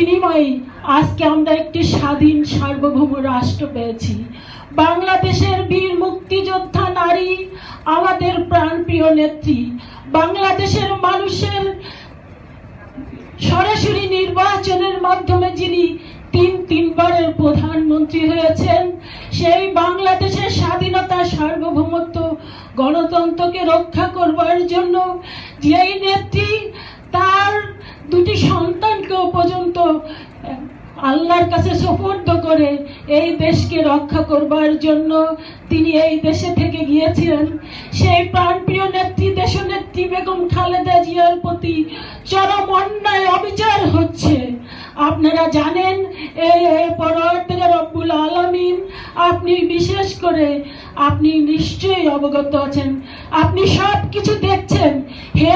জন্যই আজকে আমরা একটি স্বাধীন সার্বভৌম রাষ্ট্র পেয়েছি। বাংলাদেশের বীর মুক্তিযোদ্ধা নারী, আমাদের প্রাণপ্রিয় নেত্রী, বাংলাদেশের মানুষের সরাসরি নির্বাচনের মাধ্যমে যিনি তিন তিনবারের প্রধানমন্ত্রী হয়েছেন, সেই বাংলাদেশের স্বাধীনতা, সার্বভৌমত্ব, গণতন্ত্রকে রক্ষা করবার জন্য যেই নেত্রী, তার দুটি আল্লাহর কাছে সোপর্দ করে এই দেশকে রক্ষা করবার জন্য তিনি এই দেশে থেকে গিয়েছিলেন। সেই প্রাণপ্রিয় নেত্রী, দেশনেত্রী বেগম খালেদা জিয়ার প্রতি চরম অন্যায় অবিচার হচ্ছে। আপনারা জানেন, এই পরবর্তীতে রব্বুল আলমিন আপনি বিশেষ করে আপনি নিশ্চয়ই অবগত আছেন। আপনি সব কিছু দেখছেন। হে